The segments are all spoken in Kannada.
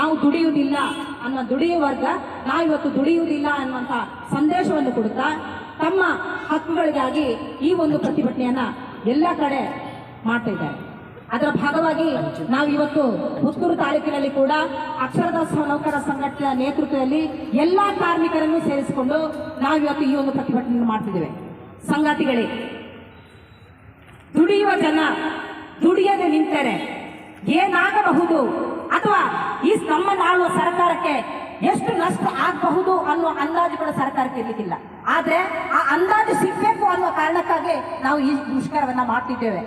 ನಾವು ದುಡಿಯುವುದಿಲ್ಲ ಅನ್ನೋ ದುಡಿಯುವ ವರ್ಗ ನಾವು ಇವತ್ತು ದುಡಿಯುವುದಿಲ್ಲ ಅನ್ನುವಂಥ ಸಂದೇಶವನ್ನು ಕೊಡುತ್ತಾ ತಮ್ಮ ಹಕ್ಕುಗಳಿಗಾಗಿ ಈ ಒಂದು ಪ್ರತಿಭಟನೆಯನ್ನ ಎಲ್ಲ ಕಡೆ ಮಾಡ್ತಾ ಇದ್ದಾರೆ. ಅದರ ಭಾಗವಾಗಿ ನಾವು ಇವತ್ತು ಪುತ್ತೂರು ತಾಲೂಕಿನಲ್ಲಿ ಕೂಡ ಅಕ್ಷರದಾಸ ನೌಕರ ಸಂಘಟನೆಯ ನೇತೃತ್ವದಲ್ಲಿ ಎಲ್ಲಾ ಕಾರ್ಮಿಕರನ್ನು ಸೇರಿಸಿಕೊಂಡು ನಾವು ಇವತ್ತು ಈ ಒಂದು ಪ್ರತಿಭಟನೆ ಮಾಡ್ತಿದ್ದೇವೆ. ಸಂಗಾತಿಗಳೇ, ದುಡಿಯುವ ಜನ ದುಡಿಯದೆ ನಿಂತರೆ ಏನಾಗಬಹುದು? ಅಥವಾ ಈ ನಮ್ಮ ನಮ್ಮನ್ನಾಳುವ ಸರ್ಕಾರಕ್ಕೆ ಎಷ್ಟು ನಷ್ಟ ಆಗಬಹುದು ಅನ್ನೋ ಅಂದಾಜು ಕೂಡ ಸರ್ಕಾರಕ್ಕೆ ಇರಲಿಕ್ಕಿಲ್ಲ. ಆದ್ರೆ ಆ ಅಂದಾಜು ಸಿಗ್ಬೇಕು ಅನ್ನೋ ಕಾರಣಕ್ಕಾಗಿ ನಾವು ಈ ಮುಷ್ಕರವನ್ನ ಮಾಡ್ತಿದ್ದೇವೆ.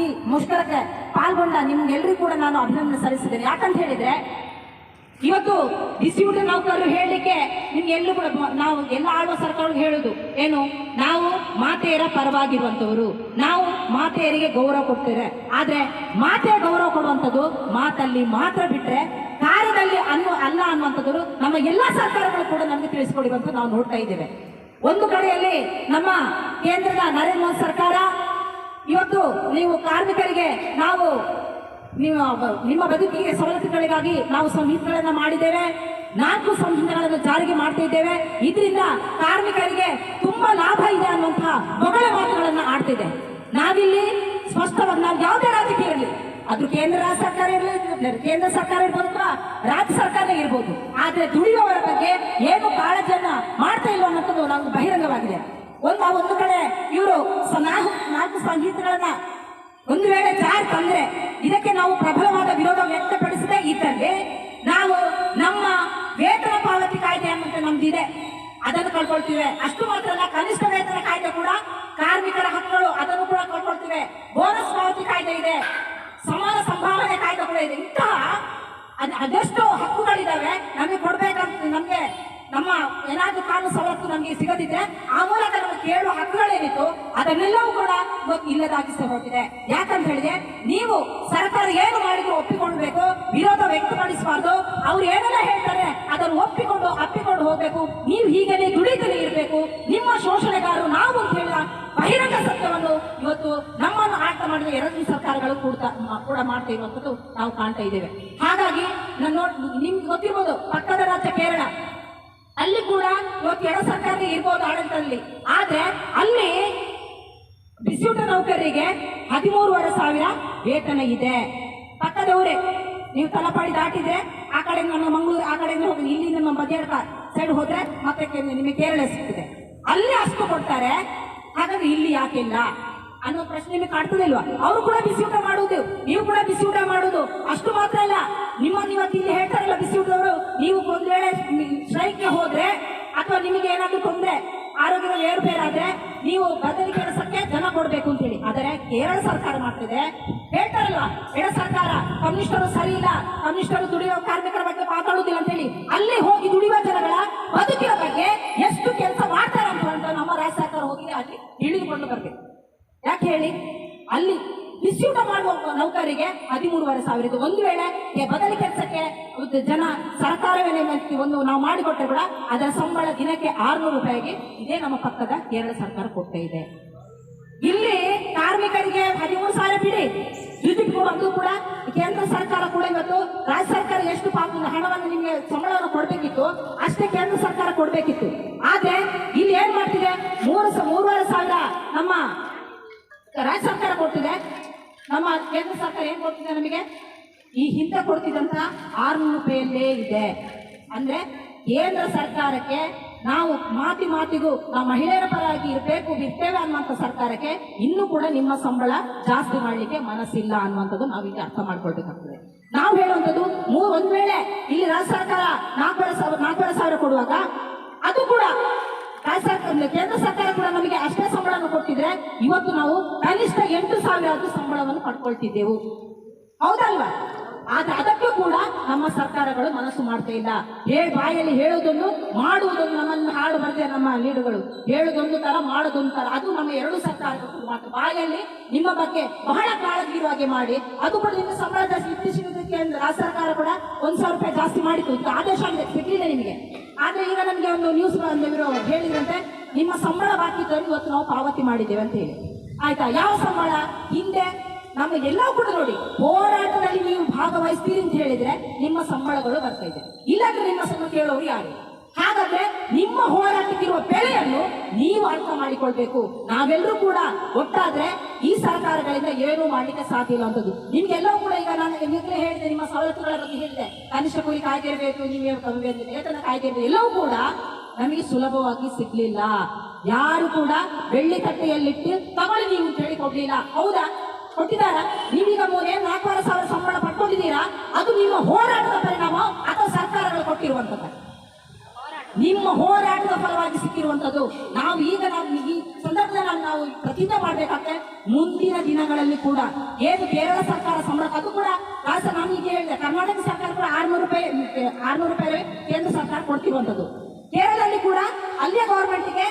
ಈ ಮುಷ್ಕರಕ್ಕೆ ಪಾಲ್ಗೊಂಡ ನಿಮ್ಗೆಲ್ರಿಗೂ ಕೂಡ ನಾನು ಅಭಿನಂದನೆ ಸಲ್ಲಿಸಿದ್ದೇನೆ ಯಾಕಂತ ಹೇಳಿದ್ರೆ ಇವತ್ತು ಡಿಸ್ಟ್ರಿಬ್ಯೂಟರ್ ನೌಕರರು ಹೇಳಲಿಕ್ಕೆ ನಿಮ್ಗೆ ಎಲ್ಲೂ ಕೂಡ ನಾವು ಎಲ್ಲ ಆಳುವ ಸರ್ಕಾರಗಳು ಹೇಳುದು, ಏನು? ನಾವು ಮಾತೆಯರ ಪರವಾಗಿರುವಂತವರು. ನಾವು ಮಾತೆಯರಿಗೆ ಗೌರವ ಕೊಡ್ತೇವೆ. ಆದ್ರೆ ಮಾತೆಯ ಗೌರವ ಕೊಡುವಂಥದ್ದು ಮಾತಲ್ಲಿ ಮಾತ್ರ ಬಿಟ್ರೆ ಕಾರ್ಯದಲ್ಲಿ ಅನ್ನು ಅಲ್ಲ ಅನ್ನುವಂಥದ್ದು ನಮ್ಮ ಎಲ್ಲ ಸರ್ಕಾರಗಳು ಕೂಡ ನಮಗೆ ತಿಳಿಸಿಕೊಡಿರುವಂತ ನಾವು ನೋಡ್ತಾ ಇದ್ದೇವೆ. ಒಂದು ಕಡೆಯಲ್ಲಿ ನಮ್ಮ ಕೇಂದ್ರದ ನರೇಂದ್ರ ಮೋದಿ ಸರ್ಕಾರ, ಇವತ್ತು ನೀವು ಕಾರ್ಮಿಕರಿಗೆ ನಾವು ನೀವು ನಿಮ್ಮ ಬದುಕಿಗೆ ಸವಲತ್ತುಗಳಿಗಾಗಿ ನಾವು ಸಂಹಿತೆಗಳನ್ನ ಮಾಡಿದ್ದೇವೆ. ನಾಲ್ಕು ಸಂಹಿತೆಗಳನ್ನು ಜಾರಿಗೆ ಮಾಡ್ತಾ ಇದ್ದೇವೆ. ಇದರಿಂದ ಕಾರ್ಮಿಕರಿಗೆ ತುಂಬಾ ಲಾಭ ಇದೆ ಅನ್ನುವಂತಹ ಮೊದಲ ಮಾತುಗಳನ್ನು ಆಡ್ತಿದೆ ನಾವಿಲ್ಲಿ ಸ್ಪಷ್ಟವಾಗಿ ನಾವು ಯಾವುದೇ ರಾಜಕೀಯ ಇರಲಿ ಅದು ಕೇಂದ್ರ ಸರ್ಕಾರ ಇರಲಿ ಕೇಂದ್ರ ಸರ್ಕಾರ ಇರ್ಬೋದು ಅಥವಾ ರಾಜ್ಯ ಸರ್ಕಾರ ಇರ್ಬೋದು, ಆದ್ರೆ ದುಡಿಯುವವರ ಬಗ್ಗೆ ಏನು ಕಾಳಜಿಯನ್ನ ಮಾಡ್ತಾ ಇಲ್ಲ ಅನ್ನೋದು ನಮ್ಗೆ ಬಹಿರಂಗವಾಗಿದೆ. ಒಂದು ಒಂದು ಕಡೆ ಇವರು ನಾಲ್ಕು ನಾಲ್ಕು ಸಂಗೀತಗಳನ್ನ ಒಂದು ವೇಳೆ ಜಾರ್ ತಂದ್ರೆ ಇದಕ್ಕೆ ನಾವು ಪ್ರಬಲವಾದ ವಿರೋಧ ವ್ಯಕ್ತಪಡಿಸದೇ ಇದ್ದಲ್ಲಿ ನಾವು ನಮ್ಮ ವೇತನ ಪಾವತಿ ಕಾಯ್ದೆ ಅನ್ನುವಂತೆ ನಮ್ದಿದೆ. ಅದನ್ನು ಕಳ್ಕೊಳ್ತೀವಿ. ಅಷ್ಟು ಮಾತ್ರ ಅಲ್ಲ, ಕನಿಷ್ಠ ವೇತನ ಕಾಯ್ದೆ ಕೂಡ ಕಾರ್ಮಿಕರ ಹಕ್ಕುಗಳು, ಅದನ್ನು ಕೂಡ ಕಳ್ಕೊಳ್ತೀವಿ. ಬೋನಸ್ ಪಾವತಿ ಕಾಯ್ದೆ ಇದೆ. ಸಮಾನ ಸಂಭಾವನೆ ಕಾಯ್ದೆ ಕೂಡ ಇದೆ. ಇಂತಹ ಅದ್- ಅದೆಷ್ಟು ಹಕ್ಕುಗಳಿದಾವೆ ನಮಗೆ ಕೊಡ್ಬೇಕಂತ ನಮ್ಗೆ ನಮ್ಮ ಏನಾದ್ರೂ ಕಾನೂನು ಸವಲತ್ತು ನಮಗೆ ಸಿಗದಿದ್ರೆ ಆ ಮೂಲಕ ನಾವು ಕೇಳುವ ಹಕ್ಕುಗಳೇನಿತ್ತು ಅದನ್ನೆಲ್ಲವೂ ಕೂಡ ಇವತ್ತು ಇಲ್ಲದಾಗಿಸಿ ಹೋಗಿದೆ. ಯಾಕಂತ ಹೇಳಿದ್ರೆ ನೀವು ಸರ್ಕಾರ ಏನು ಮಾಡಿದ್ರು ಒಪ್ಪಿಕೊಳ್ಬೇಕು, ವಿರೋಧ ವ್ಯಕ್ತಪಡಿಸಬಾರ್ದು, ಅವ್ರು ಏನೆಲ್ಲ ಹೇಳ್ತಾರೆ ಅದನ್ನು ಒಪ್ಪಿಕೊಂಡು ಅಪ್ಪಿಕೊಂಡು ಹೋಗ್ಬೇಕು. ನೀವು ಹೀಗೇನೆ ದುಡಿತಲೇ ಇರಬೇಕು. ನಿಮ್ಮ ಶೋಷಣೆಗಾರರು ನಾವು ಅಂತ ಹೇಳಿದ ಬಹಿರಂಗ ಸತ್ಯವನ್ನು ಇವತ್ತು ನಮ್ಮನ್ನು ಆಟ ಮಾಡಿದ ಎರಡು ಸರ್ಕಾರಗಳು ಕೂಡ ಕೂಡ ಮಾಡ್ತಾ ಇರುವಂಥದ್ದು ನಾವು ಕಾಣ್ತಾ ಇದ್ದೇವೆ. ಹಾಗಾಗಿ ನನ್ನ ನಿಮ್ಗೆ ಗೊತ್ತಿರ್ಬೋದು, ಪಕ್ಕದ ರಾಜ್ಯ ಕೇರಳ. ಅಲ್ಲಿ ಕೂಡ ಇವತ್ತು ಎಡ ಸರ್ಕಾರ ಇರ್ಬೋದು ಆಡಳಿತದಲ್ಲಿ. ಆದ್ರೆ ಅಲ್ಲಿ ಬಿಸಿಯೂಟ ನೌಕರರಿಗೆ ಹದಿಮೂರುವರೆ ಸಾವಿರ ವೇತನ ಇದೆ. ಪಕ್ಕದವರೇ ನೀವು ತಲಪಾಡಿ ದಾಟಿದ್ರೆ ಆ ಕಡೆ ನಮ್ಮ ಮಂಗಳೂರು, ಆ ಕಡೆಯಿಂದ ಹೋಗಿ ಇಲ್ಲಿ ನಮ್ಮ ಬದಿಯಡ್ಕ ಸೈಡ್ ಹೋದ್ರೆ ಮತ್ತೆ ನಿಮಗೆ ಕೇರಳ ಸಿಗ್ತದೆ. ಅಲ್ಲಿ ಅಷ್ಟು ಕೊಡ್ತಾರೆ. ಹಾಗಾದ್ರೆ ಇಲ್ಲಿ ಯಾಕಿಲ್ಲ ಅನ್ನೋ ಪ್ರಶ್ನೆ ನಿಮಗೆ ಕಾಡ್ತದಿಲ್ವಾ ಅವರು ಕೂಡ ಬಿಸಿ ಊಟ ಮಾಡುವುದು, ನೀವು ಕೂಡ ಬಿಸಿ ಊಟ ಮಾಡುವುದು. ಅಷ್ಟು ಮಾತ್ರ ಅಲ್ಲ, ನಿಮ್ಮನ್ನು ಇವತ್ತು ಇಲ್ಲಿ ಹೇಳ್ತಾರಲ್ಲ ಬಿಸಿ ಊಟದವರು, ನೀವು ಒಂದ್ ವೇಳೆ ಸ್ಟ್ರೈಕ್ಗೆ ಹೋದ್ರೆ ಅಥವಾ ನಿಮಗೆ ಏನಾದ್ರೂ ತೊಂದ್ರೆ, ಆರೋಗ್ಯದಲ್ಲಿ ಏರುಪೇರಾದ್ರೆ, ನೀವು ಬದಲಿ ಕೆಲಸಕ್ಕೆ ಜನ ಕೊಡ್ಬೇಕು ಅಂತೇಳಿ. ಆದರೆ ಕೇರಳ ಸರ್ಕಾರ ಮಾಡ್ತಿದೆ. ಹೇಳ್ತಾರಲ್ಲ, ಎಡ ಸರ್ಕಾರ, ಕಮ್ಯುನಿಸ್ಟರು ಸರಿ ಇಲ್ಲ, ಕಮ್ಯುನಿಸ್ಟರು ದುಡಿಯುವ ಕಾರ್ಮಿಕರ ಬಗ್ಗೆ ಮಾತಾಡುವುದಿಲ್ಲ ಅಂತೇಳಿ. ಅಲ್ಲಿ ಹೋಗಿ ದುಡಿಯುವ ಜನಗಳ ಬದುಕಿನ ಬಗ್ಗೆ ಎಷ್ಟು ಕೆಲಸ ಮಾಡ್ತಾರೆ ಅಂತ ನಮ್ಮ ರಾಜ್ಯ ಸರ್ಕಾರ ಹೋಗಿ ಅಲ್ಲಿ ಇಳಿದುಕೊಂಡು ಬರ್ಬೇಕು. ಯಾಕೆ ಹೇಳಿ? ಅಲ್ಲಿ ಬಿಸಿಯೂಟ ಮಾಡುವ ನೌಕರಿಗೆ ಹದಿಮೂರುವರೆ ಸಾವಿರ ಇದು. ಒಂದು ವೇಳೆ ಬದಲಿ ಕೆಲಸಕ್ಕೆ ಜನ ಸರ್ಕಾರವೇ ಒಂದು ನಾವು ಮಾಡಿಕೊಟ್ಟರೆ ಕೂಡ ಅದರ ಸಂಬಳ ದಿನಕ್ಕೆ ಆರ್ನೂರು ರೂಪಾಯಿಗೆ ಇದೇ ನಮ್ಮ ಪಕ್ಕದ ಕೇರಳ ಸರ್ಕಾರ ಕೊಡ್ತಾ ಇದೆ. ಇಲ್ಲಿ ಕಾರ್ಮಿಕರಿಗೆ ಹದಿಮೂರು ಸಾವಿರ ಬಿಡಿ. ಕೂಡ ಅದು ಕೂಡ ಕೇಂದ್ರ ಸರ್ಕಾರ ಕೂಡ ಇವತ್ತು ರಾಜ್ಯ ಸರ್ಕಾರ ಎಷ್ಟು ಪಾಪ ಹಣವನ್ನು ನಿಮಗೆ ಸಂಬಳವನ್ನು ಕೊಡಬೇಕಿತ್ತು, ಅಷ್ಟೇ ಕೇಂದ್ರ ಸರ್ಕಾರ ಕೊಡ್ಬೇಕಿತ್ತು ಆದ್ರೆ ಇಲ್ಲಿ ಏನ್ ಮಾಡ್ತಿದೆ ಮೂರು ಸ- ಮೂರುವರೆ ಸಾವಿರ ನಮ್ಮ ರಾಜ್ಯ ಸರ್ಕಾರ ಕೊಡ್ತಿದೆ ನಮ್ಮ ಕೇಂದ್ರ ಸರ್ಕಾರ ಏನ್ ಕೊಡ್ತಿದೆ ನಮಗೆ? ಈ ಹಿಂದೆ ಕೊಡ್ತಿದ್ದಂತ ಆರ್ನೂರು ರೂಪಾಯಿಯಲ್ಲೇ ಇದೆ. ಅಂದ್ರೆ ಕೇಂದ್ರ ಸರ್ಕಾರಕ್ಕೆ ನಾವು ಮಾತಿ ಮಾತಿಗೂ ನಾವು ಮಹಿಳೆಯರ ಪರವಾಗಿ ಇರಬೇಕು ಬಿಡ್ತೇವೆ ಅನ್ನುವಂಥ ಸರ್ಕಾರಕ್ಕೆ ಇನ್ನೂ ಕೂಡ ನಿಮ್ಮ ಸಂಬಳ ಜಾಸ್ತಿ ಮಾಡಲಿಕ್ಕೆ ಮನಸ್ಸಿಲ್ಲ ಅನ್ನುವಂಥದ್ದು ನಾವು ಈಗ ಅರ್ಥ ಮಾಡ್ಕೊಳ್ಬೇಕಾಗ್ತದೆ. ನಾವು ಹೇಳುವಂಥದ್ದು, ಮೂರು ಒಂದ್ ವೇಳೆ ಇಲ್ಲಿ ರಾಜ್ಯ ಸರ್ಕಾರ ನಾಲ್ಕೂವರೆ ಸಾವಿರ ನಾಲ್ಕೂವರೆ ಸಾವಿರ ಕೊಡುವಾಗ ಅದು ಕೂಡ ರಾಜ್ಯ ಸರ್ಕಾರ ಕೇಂದ್ರ ಸರ್ಕಾರ ಕೂಡ ನಮಗೆ ಅಷ್ಟೇ ಸಂಬಳವನ್ನು ಕೊಟ್ಟಿದ್ರೆ ಇವತ್ತು ನಾವು ಕನಿಷ್ಠ ಎಂಟು ಸಾವಿರ ಸಂಬಳವನ್ನು ಪಡ್ಕೊಳ್ತಿದ್ದೆವು. ಹೌದಲ್ವಾ? ಆದ್ರೆ ಅದಕ್ಕೂ ಕೂಡ ನಮ್ಮ ಸರ್ಕಾರಗಳು ಮನಸ್ಸು ಮಾಡ್ತಾ ಇಲ್ಲ. ಹೇ ಬಾಯಲ್ಲಿ ಹೇಳೋದೊಂದು ಮಾಡುವುದೊಂದು ನಮ್ಮನ್ನು ಹಾಡು ಬರ್ತೇವೆ ನಮ್ಮ ಲೀಡುಗಳು ಹೇಳುದೊಂದು ತರ, ಮಾಡೋದೊಂದು ತರ. ಅದು ನಮ್ಮ ಎರಡು ಸರ್ಕಾರಗಳು ಮಾತು. ಬಾಯಲ್ಲಿ ನಿಮ್ಮ ಬಗ್ಗೆ ಬಹಳ ಕಾಳಜಿ ಇರುವ ಮಾಡಿ, ಅದು ಕೂಡ ನಿಮ್ಮ ಸಂಬಳ ಜಾಸ್ತಿ ಇತ್ತೀಚಿನದಕ್ಕೆ ಅಂದ್ರೆ ರಾಜ್ಯ ಸರ್ಕಾರ ಕೂಡ ಒಂದ್ ಸಾವಿರ ರೂಪಾಯಿ ಜಾಸ್ತಿ ಮಾಡಿತ್ತು ಆದೇಶ ಆಗಿದೆ. ಸಿಗ್ಲಿಲ್ಲ ನಿಮಗೆ. ಆದ್ರೆ ಈಗ ನಮಗೆ ಒಂದು ನ್ಯೂಸ್ ಬಂದಿರೋ ಹೇಳಿದ್ರಂತೆ ನಿಮ್ಮ ಸಂಬಳ ಬಾಕಿ ಇದ್ದರೆ ಇವತ್ತು ನಾವು ಪಾವತಿ ಮಾಡಿದ್ದೇವೆ ಅಂತ ಹೇಳಿ. ಆಯ್ತಾ? ಯಾವ ಸಂಬಳ? ಹಿಂದೆ ನಮ್ಮ ಎಲ್ಲವೂ ಕೂಡ ನೋಡಿ, ಹೋರಾಟದಲ್ಲಿ ನೀವು ಭಾಗವಹಿಸ್ತೀರಿ ಅಂತ ಹೇಳಿದ್ರೆ ನಿಮ್ಮ ಸಂಬಳಗಳು ಬರ್ತಾ ಇದೆ. ಇಲ್ಲಾಂದ್ರೆ ನಿಮ್ಮ ಸಂಬಳ ಕೇಳೋರು ಯಾರು? ಹಾಗಾದ್ರೆ ನಿಮ್ಮ ಹೋರಾಟಕ್ಕಿರುವ ಬೆಲೆಯನ್ನು ನೀವು ಅರ್ಥ ಮಾಡಿಕೊಳ್ಬೇಕು. ನಾವೆಲ್ಲರೂ ಕೂಡ ಒಟ್ಟಾದ್ರೆ ಈ ಸರ್ಕಾರಗಳಿಂದ ಏನೂ ಮಾಡಲಿಕ್ಕೆ ಸಾಧ್ಯ ಇಲ್ಲ ಅಂತದ್ದು. ನಿಮ್ಗೆಲ್ಲವೂ ಕೂಡ ಈಗ ನಾನು ನಿಮಗೆ ಹೇಳಿದೆ, ನಿಮ್ಮ ಸವಲತ್ತುಗಳ ಬಗ್ಗೆ ಹೇಳಿದೆ. ಕನಿಷ್ಠ ಕೂಲಿ ಕಾಯ್ದೆ ಇರಬೇಕು ನೀವೇ ವೇತನ ಕಾಯ್ದೆ ಇರಬೇಕು ಎಲ್ಲವೂ ಕೂಡ ನಮಗೆ ಸುಲಭವಾಗಿ ಸಿಗ್ಲಿಲ್ಲ. ಯಾರು ಕೂಡ ಬೆಳ್ಳಿ ತಟ್ಟೆಯಲ್ಲಿಟ್ಟು ತಗೊಳ್ಳಿ ನೀವು ಅಂತ ಹೌದಾ? ಕೊಟ್ಟಿದಾರ ನೀವೀಗ ಮೂರೇ ನಾಲ್ಕೂವರೆ ಸಾವಿರ ಸಂಬಳ ಪಡ್ಕೊಂಡಿದ್ದೀರಾ? ಅದು ನಿಮ್ಮ ಹೋರಾಟದ ಪರಿಣಾಮ ಅಥವಾ ಸರ್ಕಾರಗಳು ಕೊಟ್ಟಿರುವಂತದ್ದು ನಿಮ್ಮ ಹೋರಾಟದ ಫಲವಾಗಿ ಸಿಕ್ಕಿರುವಂತದ್ದು ನಾವು ಈಗ ನಾವು ಈ ಸಂದರ್ಭದಲ್ಲಿ ನಾವು- ನಾವು ಪ್ರತಿಜ್ಞೆ ಮಾಡ್ಬೇಕಾಗ್ತದೆ ಮುಂದಿನ ದಿನಗಳಲ್ಲಿ ಕೂಡ, ಏನು ಕೇರಳ ಸರ್ಕಾರ ಸಂಬಳ ಅದು ಕೂಡ ಕಾಸ ನಾನು ಈಗ ಹೇಳಿದೆ. ಕರ್ನಾಟಕ ಸರ್ಕಾರ ಕೂಡ ಆರ್ನೂರು ರೂಪಾಯಿ ಆರ್ನೂರು ರೂಪಾಯಿ ಕೇಂದ್ರ ಸರ್ಕಾರ ಕೊಡ್ತಿರುವಂತದ್ದು ಕೇರಳದಲ್ಲಿ ಕೂಡ ಅಲ್ಲಿಯ ಗೌರ್ಮೆಂಟ್ಗೆ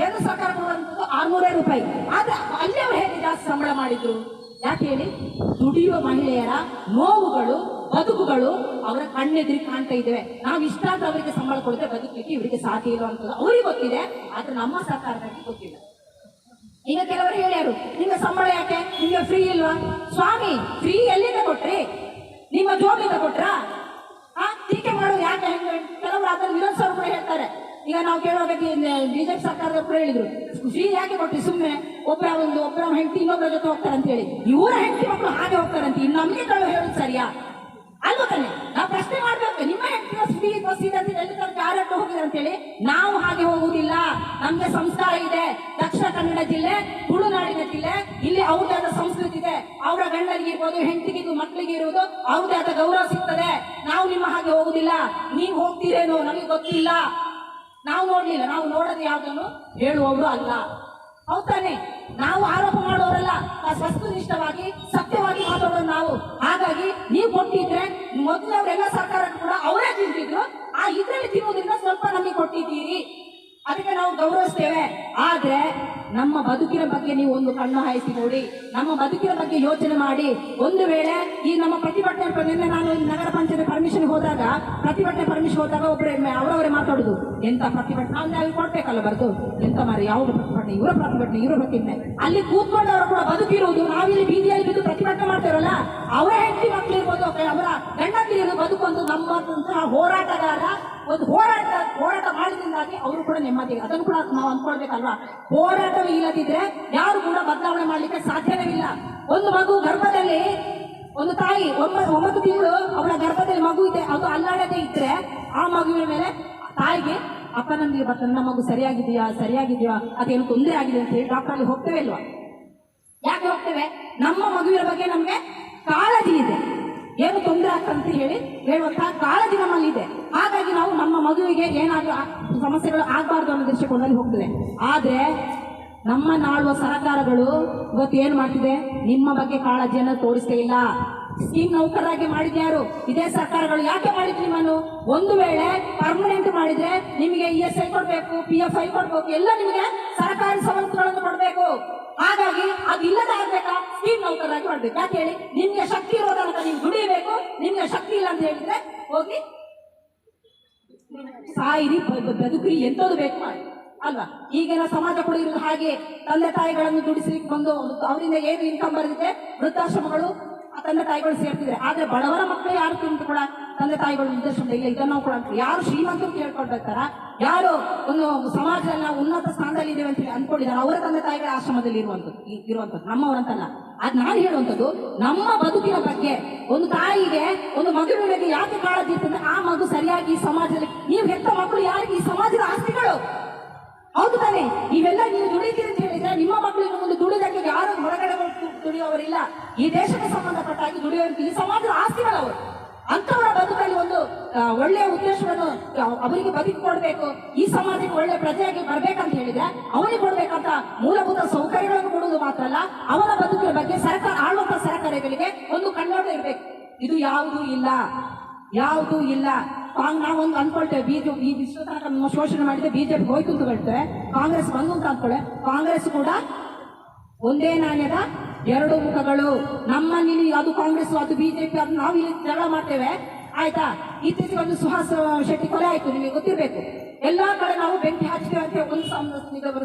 ಕೇಂದ್ರ ಸರ್ಕಾರ ಕೊಡುವಂಥದ್ದು ಆರ್ನೂರೇ ರೂಪಾಯಿ. ಆದ್ರೆ ಅಲ್ಲಿ ಅವ್ರು ಹೇಗೆ ಜಾಸ್ತಿ ಸಂಬಳ ಮಾಡಿದ್ರು? ಯಾಕೆ ಹೇಳಿ? ದುಡಿಯುವ ಮಹಿಳೆಯರ ನೋವುಗಳು, ಬದುಕುಗಳು ಅವರ ಕಣ್ಣೆದ್ರಿ ಕಾಣ್ತಾ ಇದ್ದೇವೆ. ನಾವು ಇಷ್ಟಾದ್ರೂ ಅವರಿಗೆ ಸಂಬಳ ಕೊಡದೆ ಬದುಕಲಿಕ್ಕೆ ಇವರಿಗೆ ಸಾಧ್ಯ ಇರುವಂಥದ್ದು ಅವರಿಗೆ ಗೊತ್ತಿದೆ, ಆದ್ರೆ ನಮ್ಮ ಸರ್ಕಾರದಲ್ಲಿ ಗೊತ್ತಿಲ್ಲ. ಈಗ ಕೆಲವರು ಹೇಳ್ಯಾರು ನಿಮ್ಮ ಸಂಬಳ ಯಾಕೆ? ನಿಮ್ಗೆ ಫ್ರೀ ಇಲ್ವಾ? ಸ್ವಾಮಿ ಫ್ರೀ ಎಲ್ಲಿಂದ ಕೊಟ್ರಿ? ನಿಮ್ಮ ಜೋಬಿಂದ ಕೊಟ್ರಾ? ಆ, ಟೀಕೆ ಮಾಡೋದು ಯಾಕೆ ಹೆಂಗ? ಕೆಲವರು ಅದನ್ನು ವಿರೋಧಿಸೋರು ಕೂಡ ಹೇಳ್ತಾರೆ. ಈಗ ನಾವು ಕೇಳುವಾಗ ಬಿಜೆಪಿ ಸರ್ಕಾರದ ಕೂಡ ಹೇಳಿದ್ರು. ಫ್ರೀ ಯಾಕೆ ಕೊಟ್ರಿ? ಸುಮ್ಮನೆ ಒಬ್ಬರ ಒಂದು ಒಬ್ಬರ ಹೆಂಡತಿ ಇನ್ನೊಬ್ಬರ ಜೊತೆ ಹೋಗ್ತಾರೆ ಅಂತ ಹೇಳಿ ಇವರ ಹೆಂಡತಿ ಮಕ್ಕಳು ಹಾಗೆ ಹೋಗ್ತಾರಂತೆ. ನಮಗೆ ಕಳು ಹೇಳುದು ಸರಿಯಾ? ಅಲ್ವ ತಾನೆ? ನಾವು ಪ್ರಶ್ನೆ ಮಾಡಬೇಕು. ನಿಮ್ಮ ಹೆಂಡತಿ ಫ್ರೀ ಬಸ್ ಇದೆ ಅಂತ ಎಲ್ಲಿ ತನಕ ಯಾರಟ್ಟು ಹೋಗಿದೆ ಅಂತ ಹೇಳಿ ನಾವು ಹಾಗೆ ಹೋಗುವುದಿಲ್ಲ. ನಮ್ಗೆ ಸಂಸ್ಕಾರ ಇದೆ. ದಕ್ಷಿಣ ಕನ್ನಡ ಜಿಲ್ಲೆ, ತುಳುನಾಡಿನ ಜಿಲ್ಲೆ. ಇಲ್ಲಿ ಅವ್ರದಾದ ಸಂಸ್ಕೃತಿ ಇದೆ. ಅವರ ಗಂಡನಿಗೆ ಇರ್ಬೋದು, ಹೆಂಡತಿಗೆ ಮಕ್ಕಳಿಗೆ ಇರುವುದು ಅವ್ರದೇ ಆದ ಗೌರವ ಸಿಗ್ತದೆ. ನಾವು ನಿಮ್ಮ ಹಾಗೆ ಹೋಗುದಿಲ್ಲ ನೀವು ಹೋಗ್ತೀರೇನೋ? ನಮಗೆ ಗೊತ್ತಿಲ್ಲ. ನಾವು ನೋಡ್ಲಿಲ್ಲ. ನಾವು ನೋಡೋದು ಯಾವ್ದನ್ನು ಹೇಳುವವರು ಅಲ್ಲ. ಹೌದಾನೆ ನಾವು ಆರೋಪ ಮಾಡೋರಲ್ಲ. ವಸ್ತುನಿಷ್ಠವಾಗಿ ಸತ್ಯವಾಗಿ ಮಾತಾಡೋದು ನಾವು. ಹಾಗಾಗಿ ನೀವು ಕೊಟ್ಟಿದ್ರೆ ಮೊದಲವರೆಲ್ಲ ಸರ್ಕಾರ ಕೂಡ ಅವರೇ ತಿಂತಿದ್ರು ಆ ಇದ್ರಲ್ಲಿ ತಿನ್ನೋದ್ರಿಂದ ಸ್ವಲ್ಪ ನಮಗೆ ಕೊಟ್ಟಿದ್ದೀರಿ. ಅದಕ್ಕೆ ನಾವು ಗೌರವಿಸ್ತೇವೆ. ಆದ್ರೆ ನಮ್ಮ ಬದುಕಿನ ಬಗ್ಗೆ ನೀವು ಒಂದು ಕಣ್ಣು ಹಾಯಿಸಿ ನೋಡಿ, ನಮ್ಮ ಬದುಕಿನ ಬಗ್ಗೆ ಯೋಚನೆ ಮಾಡಿ. ಒಂದು ವೇಳೆ ಈ ನಮ್ಮ ಪ್ರತಿಭಟನೆ ನಿನ್ನೆ ನಾನು ನಗರ ಪಂಚಾಯತ್ ಪರ್ಮಿಷನ್ ಹೋದಾಗ, ಪ್ರತಿಭಟನೆ ಪರ್ಮಿಷನ್ ಹೋದಾಗ ಒಬ್ಬರೇ ಅವರವರೇ ಮಾತಾಡುದು. ಎಂತ ಪ್ರತಿಭಟನೆ? ಅಲ್ಲಿ ಅಲ್ಲಿ ಕೊಡ್ಬೇಕಲ್ಲ ಬರ್ದು. ಎಂತ ಮಾರಿ ಯಾವ ಪ್ರತಿಭಟನೆ? ಇವರ ಪ್ರತಿಭಟನೆ ಇವರ ಪ್ರತಿಭಟನೆ ಅಲ್ಲಿ ಕೂತ್ಕೊಂಡವರು ಕೂಡ ಬದುಕಿರುವುದು ನಾವಿಲ್ಲಿ ಬೀದಿಯಲ್ಲಿ ಬಿದ್ದು ಪ್ರತಿಭಟನೆ ಮಾಡ್ತೇವಲ್ಲ ಅವರ ಹೆಂಡತಿ ಮಕ್ಕಳು ಇರ್ಬೋದು, ಅವರ ಗಂಡಂದಿರು ಬದುಕೊಂದು ನಮ್ಮಂತಹ ಹೋರಾಟಗಾರ ಒಂದು ಹೋರಾಟ ಹೋರಾಟ ಮಾಡಿದಿಂದಾಗಿ ಅವರು ಕೂಡ ನೆಮ್ಮದಿ. ಅದನ್ನು ಕೂಡ ನಾವು ಅಂದ್ಕೊಳ್ಬೇಕಲ್ವಾ? ಹೋರಾಟವೇ ಇಲ್ಲದಿದ್ರೆ ಯಾರು ಕೂಡ ಬದಲಾವಣೆ ಮಾಡಲಿಕ್ಕೆ ಸಾಧ್ಯವೇ ಇಲ್ಲ ಒಂದು ಮಗು ಗರ್ಭದಲ್ಲಿ, ಒಂದು ತಾಯಿ ಒಂಬತ್ತು ಒಂಬತ್ತು ತಿಂಗಳು ಅವಳ ಗರ್ಭದಲ್ಲಿ ಮಗು ಇದೆ, ಅದು ಅಲ್ಲಾಡದೆ ಇದ್ರೆ ಆ ಮಗುವಿನ ಮೇಲೆ ತಾಯಿಗೆ, ಅಪ್ಪನಂದಿಗೆ ಬರ್ತದೆ ನನ್ನ ಮಗು ಸರಿಯಾಗಿದೆಯಾ ಸರಿಯಾಗಿದೆಯಾ, ಅದೇನು ತೊಂದರೆ ಆಗಿದೆ? ಅಂತ ಹೇಳಿ ಡಾಕ್ಟರ್ ಹೋಗ್ತೇವೆ ಅಲ್ವಾ? ಯಾಕೆ ಹೋಗ್ತೇವೆ? ನಮ್ಮ ಮಗುವಿನ ಬಗ್ಗೆ ನಮಗೆ ಕಾಳಜಿ ಇದೆ. ಏನು ತೊಂದರೆ ಆಗ್ತಂತ ಹೇಳಿ ಹೇಳುವಂತಹ ಕಾಳಜಿ ನಮ್ಮಲ್ಲಿ ಇದೆ ಹಾಗಾಗಿ ನಾವು ನಮ್ಮ ಮಗುವಿಗೆ ಏನಾದ್ರೂ ಸಮಸ್ಯೆಗಳು ಆಗಬಾರ್ದು ಅನ್ನೋ ದೃಷ್ಟಿಕೋನದಲ್ಲಿ ಹೋಗ್ತದೆ. ಆದ್ರೆ ನಮ್ಮ ನಾಳುವ ಸರ್ಕಾರಗಳು ಇವತ್ತು ಏನ್ ಮಾಡ್ತಿದೆ? ನಿಮ್ಮ ಬಗ್ಗೆ ಕಾಳಜಿಯನ್ನು ತೋರಿಸ್ತೇ ಇಲ್ಲ. ಸ್ಕೀಮ್ ನೌಕರರಾಗಿ ಮಾಡಿದ್ಯಾರು ಇದೇ ಸರ್ಕಾರಗಳು ಯಾಕೆ ಮಾಡಿದ್ರು ನಿಮ್ಮನ್ನು ಒಂದು ವೇಳೆ ಪರ್ಮನೆಂಟ್ ಮಾಡಿದ್ರೆ ನಿಮಗೆ ಇ ಎಸ್ ಐ ಕೊಡ್ಬೇಕು ಪಿ ಎಫ್ ಐ ಕೊಡ್ಬೇಕು, ಎಲ್ಲ ನಿಮಗೆ ಸರ್ಕಾರಿ ಸವಲತ್ತುಗಳನ್ನು ಕೊಡ್ಬೇಕು. ಹಾಗಾಗಿ ಅದು ಆಗ್ಬೇಕಾ? ಸ್ಕೀಮ್ ನೌಕರರಾಗಿ ಮಾಡ್ಬೇಕು ಯಾಕೆ ಹೇಳಿ? ನಿಮ್ಗೆ ಶಕ್ತಿ ಇರೋ ತನಕ ನೀವು ದುಡಿಬೇಕು. ನಿಮ್ಗೆ ಶಕ್ತಿ ಇಲ್ಲ ಅಂತ ಹೇಳಿದ್ರೆ ಹೋಗಿ ಸಾಯಿರಿ ಬದುಕ್ರಿ ಎಂತದು ಬೇಕು ಮಾಡಿ. ಅಲ್ವಾ? ಈಗಿನ ಸಮಾಜ ಕೂಡ ಇರೋದು ಹಾಗೆ. ತಂದೆ ತಾಯಿಗಳನ್ನು ದುಡಿಸ್ಲಿಕ್ಕೆ ಬಂದು ಅವರಿಂದ ಏನು ಇನ್ಕಮ್ ಬರೆದಿದೆ ವೃದ್ಧಾಶ್ರಮಗಳು ಆ ತಂದೆ ತಾಯಿಗಳು ಸೇರ್ತಿದ್ರೆ ಆದ್ರೆ ಬಡವರ ಮಕ್ಕಳು ಯಾರು ತಿಂದು ಕೂಡ ತಂದೆ ತಾಯಿಗಳು ವೃದ್ಧಾಶ್ರಮ ಇಲ್ಲ ಇದನ್ನು ಕೂಡ ಯಾರು ಶ್ರೀಮಂತರು ಕೇಳ್ಕೊಳ್ಬೇಕಾರ ಯಾರು ಒಂದು ಸಮಾಜದಲ್ಲಿ ಉನ್ನತ ಸ್ಥಾನದಲ್ಲಿ ಇದ್ದೇವೆ ಅಂತ ಹೇಳಿ ಅನ್ಕೊಂಡಿದ್ದಾರೆ ಅವರ ತಂದೆ ತಾಯಿಗಳ ಆಶ್ರಮದಲ್ಲಿ ಇರುವಂತದ್ದು ಇರುವಂತದ್ದು ನಮ್ಮವರಂತಲ್ಲ. ಅದ್ ನಾನು ಹೇಳುವಂಥದ್ದು, ನಮ್ಮ ಬದುಕಿನ ಬಗ್ಗೆ ಒಂದು ತಾಯಿಗೆ ಒಂದು ಮಗುವಿನ ಯಾಕೆ ಕಾಳಜಿ ಇರ್ತದೆ? ಆ ಮಗು ಸರಿಯಾಗಿ ಈ ಸಮಾಜದಲ್ಲಿ, ನೀವು ಹೆತ್ತ ಮಕ್ಕಳು ಯಾರಿಗೆ ಈ ಸಮಾಜದ ಆಸ್ತಿಗಳು? ಹೌದು ತಾನೆ? ಇವೆಲ್ಲ ನೀವು ದುಡಿತೀರಿ ಅಂತ ಹೇಳಿದ್ರೆ ನಿಮ್ಮ ಮಕ್ಕಳಿಗೆ ಒಂದು ದುಡಿದಕ್ಕೆ ಯಾರು ಹೊರಗಡೆ ದುಡಿಯುವವರಿಲ್ಲ. ಈ ದೇಶಕ್ಕೆ ಸಂಬಂಧಪಟ್ಟಾಗಿ ದುಡಿಯುವವರಿಗೆ ಈ ಸಮಾಜದ ಆಸ್ತಿಗಳವರು. ಅಂತವರ ಬದುಕಲ್ಲಿ ಒಂದು ಒಳ್ಳೆಯ ಉದ್ದೇಶವನ್ನು ಅವರಿಗೆ ಬದುಕಿ ಕೊಡಬೇಕು. ಈ ಸಮಾಜಕ್ಕೆ ಒಳ್ಳೆ ಪ್ರಜೆಯಾಗಿ ಬರಬೇಕಂತ ಹೇಳಿದ್ರೆ ಅವನಿಗೆ ಕೊಡ್ಬೇಕಂತ ಮೂಲಭೂತ ಸೌಕರ್ಯಗಳನ್ನು ಕೊಡುವುದು ಮಾತ್ರ ಅಲ್ಲ ಅವನ ಬದುಕಿನ ಬಗ್ಗೆ ಸರ್ಕಾರ, ಆಳುವಂತ ಸರ್ಕಾರಗಳಿಗೆ ಒಂದು ಕಣ್ಣೋಟ ಇರಬೇಕು. ಇದು ಯಾವುದೂ ಇಲ್ಲ. ಯಾವುದೂ ಇಲ್ಲ. ನಾವೊಂದು ಅನ್ಕೊಳ್ತೇವೆ, ಬಿಜೆಪಿ, ಈ ವಿಶ್ವ ತನಕ ಶೋಷಣೆ ಮಾಡಿದ್ರೆ ಬಿಜೆಪಿ ಹೋಯ್ತು ಅಂತ ಹೇಳ್ತೇವೆ. ಕಾಂಗ್ರೆಸ್ ಬಂದು ಅಂತ ಅನ್ಕೊಳ್ಳೆ ಕಾಂಗ್ರೆಸ್ ಕೂಡ ಒಂದೇ ನಾಣ್ಯದ ಎರಡು ಮುಖಗಳು. ನಮ್ಮ ನಮ್ಮಲ್ಲಿ ಅದು ಕಾಂಗ್ರೆಸ್ ಅದು ಬಿಜೆಪಿ, ಅದು ನಾವು ಇಲ್ಲಿ ಜಗಳ ಮಾಡ್ತೇವೆ. ಆಯ್ತಾ? ಇತ್ತೀಚೆಗೆ ಒಂದು ಸುಹಾಸ್ ಶೆಟ್ಟಿ ಕೊಲೆ ಆಯ್ತು, ನಿಮಗೆ ಗೊತ್ತಿರಬೇಕು. ಎಲ್ಲಾ ಕಡೆ ನಾವು ಬೆಂಕಿ ಹಚ್ತೀವಿ ಅಂತ ಒಂದು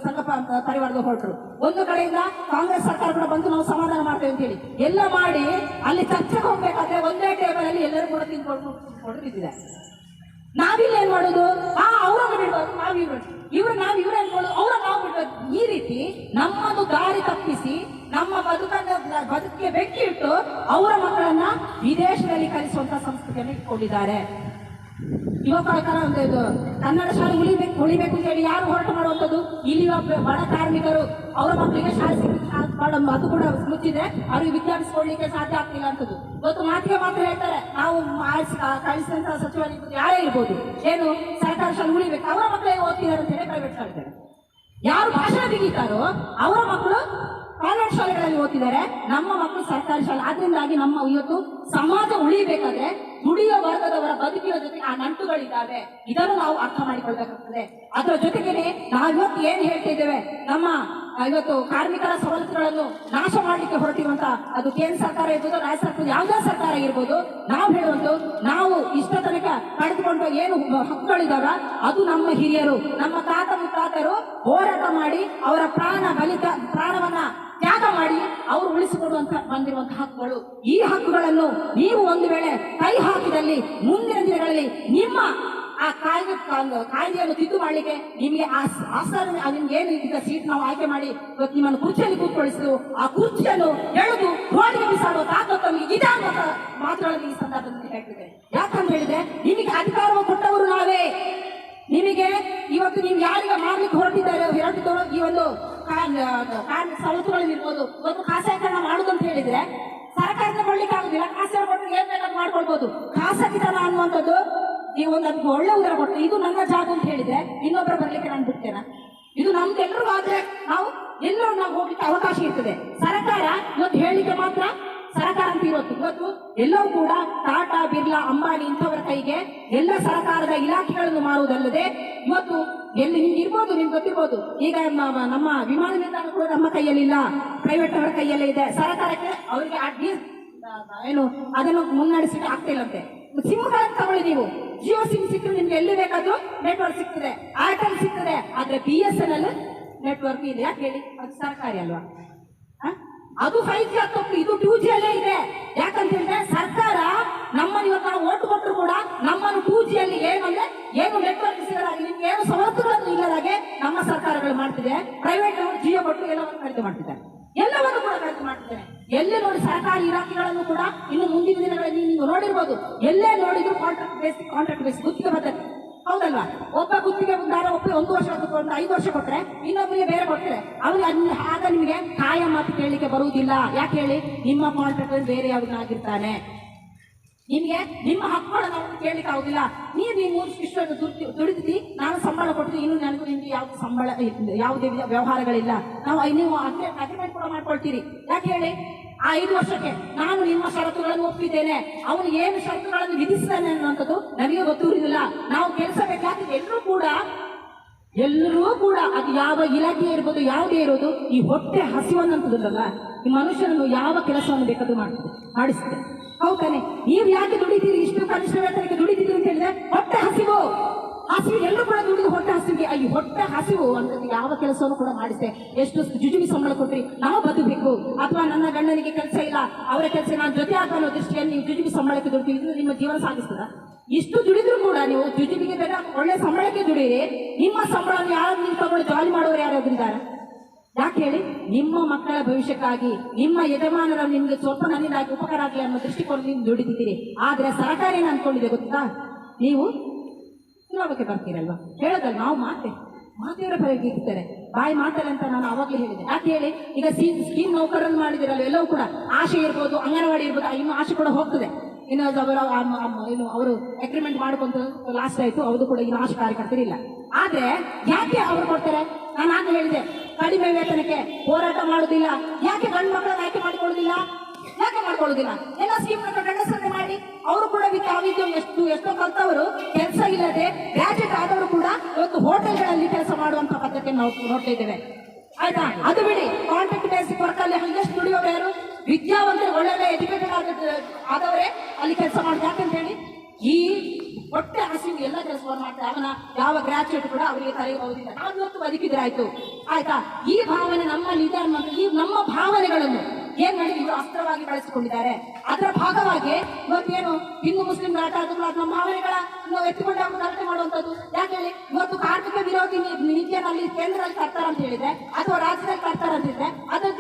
ಸಂಘ ಪರಿವಾರದ ಹೊರಟರು ಒಂದು ಕಡೆಯಿಂದ ಕಾಂಗ್ರೆಸ್ ಸರ್ಕಾರ ಕೂಡ ಬಂದು ನಾವು ಸಮಾಧಾನ ಮಾಡ್ತೇವೆ ಅಂತ ಹೇಳಿ. ಎಲ್ಲ ಮಾಡಿ ಅಲ್ಲಿ ಚರ್ಚೆಗೆ ಹೋಗ್ಬೇಕಾದ್ರೆ ಒಂದೇ ಟೇಬಲ್ ಅಲ್ಲಿ ಎಲ್ಲರೂ ಕೂಡ ತಿಂದ್ಕೊಂಡು ತಿಂದ್ಕೊಂಡು ನಾವಿಲ್ಲ ನಾವಿಲ್ಲಿ ಏನ್ ಮಾಡೋದು? ಆ, ಅವ್ರನ್ನ ಬಿಡ್ಬೋದು ನಾವ್ ಇವ್ರು ಇವ್ರು ನಾವ್ ಇವ್ರ ಅನ್ಕೊಳ್ಳೋದು ಅವ್ರ ನಾವು ಬಿಡ್ಬೋದು ಈ ರೀತಿ ನಮ್ಮನ್ನು ದಾರಿ ತಪ್ಪಿಸಿ ನಮ್ಮ ಬದುಕನ್ನ ಬದುಕಿಗೆ ಬೆಂಕಿ ಇಟ್ಟು ಅವರ ಮಕ್ಕಳನ್ನ ವಿದೇಶದಲ್ಲಿ ಕಲಿಸುವಂತ ಸಂಸ್ಕೃತಿಯನ್ನು ಇಟ್ಕೊಂಡಿದ್ದಾರೆ. ಯುವಕರ ಕರ ಒಂದು ಇದು ಕನ್ನಡ ಶಾಲೆ ಉಳಿಬೇಕು ಉಳಿಬೇಕು ಅಂತ ಹೇಳಿ ಯಾರು ಹೊರಟು ಮಾಡುವಂಥದ್ದು? ಇಲ್ಲಿ ಬಡ ಕಾರ್ಮಿಕರು. ಅವರ ಮಕ್ಕಳಿಗೆ ಶಾಲೆ ಸಿಗಲಿಕ್ಕೆ ಅದು ಕೂಡ ಮುಚ್ಚಿದೆ ಅವ್ರಿಗೆ ವಿದ್ಯಾರ್ಥಿಸ್ಕೊಳ್ಳಿಕ್ಕೆ ಸಾಧ್ಯ ಆಗ್ತಿಲ್ಲ ಅಂತದ್ದು. ಇವತ್ತು ಮಾತಿಗೆ ಮಾತ್ರ ಹೇಳ್ತಾರೆ ನಾವು ಕಳಿಸಿದಂತಹ ಕಳಿಸಿದಂತ ಸಚಿವರು ಇರ್ಬೋದು, ಯಾರೇ ಇರ್ಬೋದು. ಏನು ಸರ್ಕಾರ ಶಾಲೆ ಉಳಿಬೇಕು. ಅವರ ಮಕ್ಕಳಿಗೆ ಓದ್ತಿದ್ದಾರೆ ಅಂತ ಹೇಳಿ ಪ್ರೈವೇಟ್ ಯಾರು ಭಾಷಣ ಬಿಗಿತಾರೋ ಅವರ ಮಕ್ಕಳು ಕಾನ್ವೆಂಟ್ ಶಾಲೆಗಳಲ್ಲಿ ಓದ್ತಿದ್ದಾರೆ. ನಮ್ಮ ಮಕ್ಕಳು ಸರ್ಕಾರಿ ಶಾಲೆ. ಆದ್ರಿಂದಾಗಿ ನಮ್ಮ ಇವತ್ತು ಸಮಾಜ ಉಳಿಬೇಕಾದ್ರೆ ದುಡಿಯೋ ವರ್ಗದವರ ಬದುಕಿನ ಜೊತೆ ಆ ನಂಟುಗಳಿದ್ದಾವೆ. ಇದನ್ನು ನಾವು ಅರ್ಥ ಮಾಡಿಕೊಳ್ಬೇಕಾಗ್ತದೆ. ಅದರ ಜೊತೆಗೇನೆ ನಾವು ಇವತ್ತು ಏನ್ ಹೇಳ್ತಿದ್ದೇವೆ? ನಮ್ಮ ಇವತ್ತು ಕಾರ್ಮಿಕರ ಸವಲತ್ತುಗಳನ್ನು ನಾಶ ಮಾಡಲಿಕ್ಕೆ ಹೊರಟಿರುವಂತ ಅದು ಕೇಂದ್ರ ಸರ್ಕಾರ ಇರ್ಬೋದು, ರಾಜ್ಯ ಸರ್ಕಾರ, ಯಾವುದೇ ಸರ್ಕಾರ ಇರ್ಬೋದು ನಾವು ಹೇಳುವಂತ ನಾವು ಇಷ್ಟ ತನಕ ಪಡೆದುಕೊಂಡ ಏನು ಹಕ್ಕುಗಳಿದಾವ, ಅದು ನಮ್ಮ ಹಿರಿಯರು, ನಮ್ಮ ತಾತ ಮುತ್ತಾತರು ಹೋರಾಟ ಮಾಡಿ, ಅವರ ಪ್ರಾಣ ಬಲಿತ, ಪ್ರಾಣವನ್ನ ತ್ಯಾಗ ಮಾಡಿ, ಅವರು ಉಳಿಸಿಕೊಡುವಂತ ಬಂದಿರುವಂತಹ ಹಕ್ಕುಗಳು. ಈ ಹಕ್ಕುಗಳನ್ನು ನೀವು ಒಂದು ವೇಳೆ ಕೈ ಹಾಕಿದಲ್ಲಿ ಮುಂದಿನ ದಿನಗಳಲ್ಲಿ ನಿಮ್ಮ ಆ ಕಾಯ್ದೆಯನ್ನು ತಿದ್ದು ಮಾಡಲಿಕ್ಕೆ ನಿಮಗೆ ಆ ಆಸನ ನಿಮ್ಗೆ ಏನು ಇದ್ದ ಸೀಟ್ ನಾವು ಆಯ್ಕೆ ಮಾಡಿ, ಇವತ್ತು ನಿಮ್ಮನ್ನು ಕುರ್ಚಿಯಲ್ಲಿ ಕೂತ್ಕೊಳಿಸಿದ್ರು ಆ ಕುರ್ಚಿಯನ್ನು ಎಳೆದು ರೋಡಿಗೆ ಬಿಸಾಡುವ ತಾಕತ್ತು ನಮಗೆ ಇದೆ ಅನ್ನೋ ಈ ಸಂದರ್ಭದಲ್ಲಿ ಯಾಕಂತ ಹೇಳಿದ್ರೆ, ನಿಮಗೆ ಅಧಿಕಾರವನ್ನು ಕೊಟ್ಟವರು ನಾವೇ. ನಿಮಗೆ ಇವತ್ತು ನೀವು ಯಾರಿಗೆ ಮಾಡ್ಲಿಕ್ಕೆ ಹೊರಟಿದ್ದಾರೆ ಹೊರಟಿದ್ದವರು ಈ ಒಂದು ಸವಲತ್ತುಗಳಲ್ಲಿ ಇರ್ಬೋದು, ಒಂದು ಖಾಸಗೀಕರಣ ಮಾಡುದು ಅಂತ ಹೇಳಿದ್ರೆ ಸರ್ಕಾರದ ಕೊಡ್ಲಿಕ್ಕೆ ಆಗುದಿಲ್ಲ. ಖಾಸಗಿ ಏನ್ ಬೇಕಾದ್ರೂ ಮಾಡ್ಕೊಳ್ಬಹುದು ಖಾಸಗಿತನ ಅನ್ನುವಂಥದ್ದು ನೀವು ಒಂದು ಅದಕ್ಕೆ ಒಳ್ಳೆ ಉದರ ಕೊಟ್ಟರೆ ಇದು ನನ್ನ ಜಾಗ ಅಂತ ಹೇಳಿದ್ರೆ ಇನ್ನೊಬ್ಬರ ಬರ್ಲಿಕ್ಕೆ ನಾನು ಬಿಡ್ತೇನೆ. ಇದು ನಮ್ದು ಎಲ್ರಿಗೂ ಆದ್ರೆ ನಾವು ಎಲ್ಲರೂ ನಾವು ಹೋಗ್ಲಿಕ್ಕೆ ಅವಕಾಶ ಇರ್ತದೆ. ಸರ್ಕಾರ ಇವತ್ತು ಹೇಳಲಿಕ್ಕೆ ಮಾತ್ರ ಸರ್ಕಾರ ಅಂತ ಇವತ್ತು ಇವತ್ತು ಎಲ್ಲವೂ ಕೂಡ ಟಾಟಾ, ಬಿರ್ಲಾ, ಅಂಬಾನಿ ಇಂಥವರ ಕೈಗೆ ಎಲ್ಲ ಸರ್ಕಾರದ ಇಲಾಖೆಗಳನ್ನು ಮಾರುವುದಲ್ಲದೆ ಇವತ್ತು ಎಲ್ಲಿ ನಿಮ್ಗೆ ಇರ್ಬೋದು, ನಿಮ್ಗೆ ಗೊತ್ತಿರ್ಬೋದು. ಈಗ ನಮ್ಮ- ನಮ್ಮ ವಿಮಾನ ನಿಲ್ದಾಣ ಕೂಡ ನಮ್ಮ ಕೈಯಲ್ಲಿಲ್ಲ. ಪ್ರೈವೇಟ್ ಅವರ ಕೈಯಲ್ಲೇ ಇದೆ. ಸರ್ಕಾರಕ್ಕೆ ಅವರಿಗೆ ಅಡ್ಡಿ ಏನು ಅದನ್ನು ಮುನ್ನಡೆಸಲಿಕ್ಕೆ ಆಗ್ತಿಲ್ಲಂತೆ ಸಿಮ್ಗಳನ್ನು ತಗೊಳ್ಳಿ ನೀವು. ಜಿಯೋ ಸಿಮ್ ಸಿಕ್ಕರೆ ನಿಮ್ಗೆ ಎಲ್ಲಿ ಬೇಕಾದ್ರೂ ನೆಟ್ವರ್ಕ್ ಸಿಗ್ತದೆ. ಏರ್ಟೆಲ್ ಸಿಗ್ತದೆ. ಆದ್ರೆ B S N L network ಇದೆ. ಯಾಕೆ ಹೇಳಿ? ಅದು ಸರ್ಕಾರಿ ಅಲ್ವಾ? ಅದು ಫೈವ್ ಜಿ ಇದು ಟೂ ಜಿ ಅಲ್ಲೇ ಇದೆ. ಯಾಕಂತ ಹೇಳಿದ್ರೆ ಸರ್ಕಾರ ನಮ್ಮನ್ನು ಇವತ್ತು ನಾವು ಓಟ್ ಕೊಟ್ಟರು ಕೂಡ ನಮ್ಮನ್ನು ಟೂ ಜಿ ಅಲ್ಲಿ ಏನಂದ್ರೆ ಏನು ನೆಟ್ವರ್ಕ್ ಸಿಗಲಾಗಿ ನಿಮ್ಗೆ ಏನು ಸವಲತ್ತುಗಳನ್ನು ಇಲ್ಲದಾಗೆ ನಮ್ಮ ಸರ್ಕಾರಗಳು ಮಾಡ್ತಿದೆ. ಪ್ರೈವೇಟ್ ಜಿಯೋ ಕೊಟ್ಟು ಎಲ್ಲವನ್ನು ಕಡಿತ ಮಾಡ್ತಿದ್ದಾರೆ. ಎಲ್ಲವನ್ನು ಕೂಡ ಕಡಿತ ಮಾಡ್ತಿದ್ದಾರೆ. ಎಲ್ಲೇ ಇಲಾಖೆಗಳನ್ನು ಕೂಡ ಇನ್ನು ಮುಂದಿನ ದಿನಗಳಲ್ಲಿ ನೀವು ನೋಡಿರ್ಬೋದು. ಎಲ್ಲೇ ನೋಡಿದ್ರು ಕಾಂಟ್ರಾಕ್ಟ್ ಬೇಸ್ ಕಾಂಟ್ರಾಕ್ಟ್ ಬೇಸ್ ಗುತ್ತಿಗೆ ಪದ್ಧತಿ ಹೌದಲ್ವಾ? ಒಬ್ಬ ಗುತ್ತಿಗೆದಾರ ಒಬ್ಬ ಒಂದು ವರ್ಷ ಒಂದು ಐದು ವರ್ಷ ಕೊಟ್ಟರೆ ಇನ್ನೊಬ್ಬರಿಗೆ ಬೇರೆ ಕೊಡ್ತಾರೆ ಅವ್ರಿಗೆ ಆಗ ನಿಮಗೆ ಕಾಯ ಮಾತು ಕೇಳಲಿಕ್ಕೆ ಬರುವುದಿಲ್ಲ. ಯಾಕೆ ಹೇಳಿ? ನಿಮ್ಮ ಕಾಂಟ್ರಾಕ್ಟ್ ಬೇರೆ ಯಾವುದಾಗಿರ್ತಾನೆ ನಿಮಗೆ ನಿಮ್ಮ ಹಕ್ಕುಗಳನ್ನು ನಾವು ಕೇಳಲಿಕ್ಕೆ ಆಗುದಿಲ್ಲ. ನೀವು ನೀವು ಇಷ್ಟೊಂದು ದುಡ್ಡು ದುಡಿದಿ ನಾನು ಸಂಬಳ ಕೊಟ್ಟಿದ್ದು ಇನ್ನು ನನಗೂ ನಿಮ್ಗೆ ಯಾವ್ದು ಸಂಬಳ, ಯಾವುದೇ ವ್ಯವಹಾರಗಳಿಲ್ಲ. ನಾವು, ನೀವು ಅಗ್ರಿಮೆಂಟ್ ಕೂಡ ಮಾಡ್ಕೊಳ್ತೀರಿ. ಯಾಕೆ ಹೇಳಿ? ಆ ಐದು ವರ್ಷಕ್ಕೆ ನಾನು ನಿಮ್ಮ ಷರತ್ತುಗಳನ್ನು ಒಪ್ಪಿದ್ದೇನೆ. ಅವನು ಏನು ಷರತ್ತುಗಳನ್ನು ವಿಧಿಸ್ತಾನೆ ಅನ್ನುವಂಥದ್ದು ನನಗೆ ಗೊತ್ತಿರುವುದಿಲ್ಲ. ನಾವು ಕೆಲಸ ಬೇಕಾದ್ರೆ ಎಲ್ಲರೂ ಕೂಡ ಎಲ್ಲರೂ ಕೂಡ ಅದು ಯಾವ ಇಲಾಖೆ ಇರ್ಬೋದು, ಯಾವುದೇ ಇರೋದು ಈ ಹೊಟ್ಟೆ ಹಸಿವನ್ನಂತದಲ್ಲ ಈ ಮನುಷ್ಯನನ್ನು ಯಾವ ಕೆಲಸವನ್ನು ಬೇಕಾದ್ರೂ ಮಾಡ್ತದೆ, ಮಾಡಿಸ್ತದೆ. ಹೌದಾನೆ ನೀವು ಯಾಕೆ ದುಡಿತೀರಿ? ಇಷ್ಟು ಕನಿಷ್ಠ ವೇತನಕ್ಕೆ ದುಡಿತೀರಿ ಅಂತ ಹೇಳಿದ್ರೆ ಹೊಟ್ಟೆ ಹಸಿವು. ಹಸಿವು ಎಲ್ಲರೂ ಕೂಡ ದುಡಿದು ಹೊಟ್ಟೆ ಹಸಿವಿಗೆ ಈ ಹೊಟ್ಟೆ ಹಸಿವು ಅಂತ ಯಾವ ಕೆಲಸವನ್ನು ಕೂಡ ಮಾಡಿಸ್ತೆ ಎಷ್ಟು ಜುಜುಬಿ ಸಂಬಳ ಕೊಟ್ರಿ, ನಾವು ಬದುಕಬೇಕು. ಅಥವಾ ನನ್ನ ಗಂಡನಿಗೆ ಕೆಲಸ ಇಲ್ಲ, ಅವರ ಕೆಲಸ ನಾನು ಜೊತೆ ಆಗ ಅನ್ನೋ ದೃಷ್ಟಿಯಲ್ಲಿ ನೀವು ಜುಜುಬಿ ಸಂಬಳಕ್ಕೆ ದುಡ್ತೀವಿ ಇದು ನಿಮ್ಮ ಜೀವನ ಸಾಗಿಸ್ತದ ಇಷ್ಟು ದುಡಿದ್ರು ಕೂಡ ನೀವು ಜುಜುಬಿಗೆ ಬೇಕಾ ಒಳ್ಳೆ ಸಂಬಳಕ್ಕೆ ದುಡಿಯಿರಿ ನಿಮ್ಮ ಸಂಬಳವನ್ನು ಯಾರು ನೀವು ತಗೊಂಡು ಜಾಲಿ ಮಾಡೋರು ಯಾರು ಇದ್ದಾರೆ? ಯಾಕೆ ಹೇಳಿ? ನಿಮ್ಮ ಮಕ್ಕಳ ಭವಿಷ್ಯಕ್ಕಾಗಿ, ನಿಮ್ಮ ಯಜಮಾನರ ನಿಮ್ಗೆ ಸ್ವಲ್ಪ ನನ್ನಿಂದಾಗಿ ಉಪಕಾರ ಆಗಲಿ ಅನ್ನೋ ದೃಷ್ಟಿಕೋನದಿಂದ ದುಡಿದಿದ್ದೀರಿ ಆದ್ರೆ ಸರ್ಕಾರ ಏನು ಅನ್ಕೊಂಡಿದೆ ಗೊತ್ತಾ? ನೀವು ಚುನಾವಣೆಗೆ ಬರ್ತೀರಲ್ವಾ? ಹೇಳೋದಲ್ಲ ನಾವು ಮಾತೆ, ಮಾತೆಯವರ ಪರವಾಗಿ ಇರ್ತಾರೆ ಬಾಯಿ ಮಾತಲ್ಲ ಅಂತ ನಾನು ಅವಾಗಲೇ ಹೇಳಿದೆ. ಯಾಕೆ ಹೇಳಿ? ಈಗ ಸ್ಕೀಮ್ ನೌಕರನ್ನು ಮಾಡಿದಿರಲ್ಲ ಎಲ್ಲವೂ ಕೂಡ ಆಶೆ ಇರ್ಬೋದು, ಅಂಗನವಾಡಿ ಇರ್ಬೋದು ಇನ್ನು ಆಶೆ ಕೂಡ ಹೋಗ್ತದೆ. ಇನ್ನು ಅವರ ಏನು ಅವರು ಅಗ್ರಿಮೆಂಟ್ ಮಾಡ್ಕೊಂತ ಲಾಸ್ಟ್ ಆಯ್ತು, ಅವ್ರದ್ದು ಕೂಡ ಇನ್ನು ಆಶೆ ಕಾರ್ಯಕರ್ತರಿಲ್ಲ ಆದ್ರೆ ಯಾಕೆ ಅವರು ಕೊಡ್ತಾರೆ ನಾನು ಆಗ ಹೇಳಿದೆ, ಕಡಿಮೆ ವೇತನಕ್ಕೆ ಹೋರಾಟ ಮಾಡೋದಿಲ್ಲ. ಯಾಕೆ ಗಂಡು ಮಕ್ಕಳನ್ನ ಆಯ್ಕೆ ಮಾಡಿಕೊಳ್ಳೋದಿಲ್ಲ? ಯಾಕೆ ಮಾಡ್ಕೊಳ್ಳೋದಿಲ್ಲ? ಎಲ್ಲ ಸ್ಕೀಮ್ ಗಂಡಸ ಅವರು ಕೂಡ ವಿದ್ಯಾವಿದ್ಯಂ ಎಷ್ಟು, ಎಷ್ಟೋ ಕಲ್ತವರು, ಕೆಲಸ ಇಲ್ಲದೆ ಗ್ರಾಜುಯೇಟ್ ಆದವರು ಕೂಡ ಇವತ್ತು ಹೋಟೆಲ್ಗಳಲ್ಲಿ ಕೆಲಸ ಮಾಡುವಂತ ಪದ್ಧತಿ ನಾವು ನೋಡ್ತಾ ಇದ್ದೇವೆ. ಆಯ್ತಾ? ಅದು ಬಿಡಿ ಕಾಂಟ್ರಾಕ್ಟ್ ಬೇಸಿಕ್ ವರ್ಕ್ ಅಲ್ಲಿ ಹಂಗೆಷ್ಟು ದುಡಿಯೋರು ಯಾರು? ವಿದ್ಯಾವಂತರು ಒಳ್ಳೆ ಎಜುಕೇಟೆಡ್ ಆದವರೇ ಅಲ್ಲಿ ಕೆಲಸ ಮಾಡ್ತಾರೆ ಯಾಕಂತ ಹೇಳಿ ಈ ಹೊಟ್ಟೆ ಹಸಿವು ಎಲ್ಲ ಕೆಲಸವನ್ನು ಮಾಡ್ತಾರೆ ಅವನ ಯಾವ ಗ್ರಾಜುಯೇಟ್ ಕೂಡ ಅವರಿಗೆ ಕರೆಯುವುದಿಲ್ಲ ಬರುವುದಿಲ್ಲ ನಾವು ಇವತ್ತು ಬದುಕಿದ್ರೆ ಆಯ್ತು? ಈ ಭಾವನೆ ನಮ್ಮ ಇದೆ ಅನ್ನೋದು ಈ ನಮ್ಮ ಭಾವನೆಗಳನ್ನು ಏನ್ ಮಾಡಿ ಇವರು ಅಸ್ತ್ರವಾಗಿ ಬಳಸಿಕೊಂಡಿದ್ದಾರೆ. ಅದರ ಭಾಗವಾಗಿ ಇವತ್ತೇನು ಹಿಂದೂ, ಮುಸ್ಲಿಂ ಗಲಾಟೆ ನಮ್ಮ ಭಾವನೆಗಳ ಎತ್ತಿಕೊಂಡು ಗಲಾಟೆ ಮಾಡುವಂಥದ್ದು. ಯಾಕೆ ಹೇಳಿ? ಇವತ್ತು ಕಾರ್ಮಿಕ ವಿರೋಧಿ ನೀತಿಯಲ್ಲಿ ಕೇಂದ್ರದಲ್ಲಿ ತರ್ತಾರ ಅಂತ ಹೇಳಿದ್ರೆ, ಅಥವಾ ರಾಜ್ಯದಲ್ಲಿ ತರ್ತಾರ ಅಂತ ಹೇಳಿದ್ರೆ, ಅದನ್ನ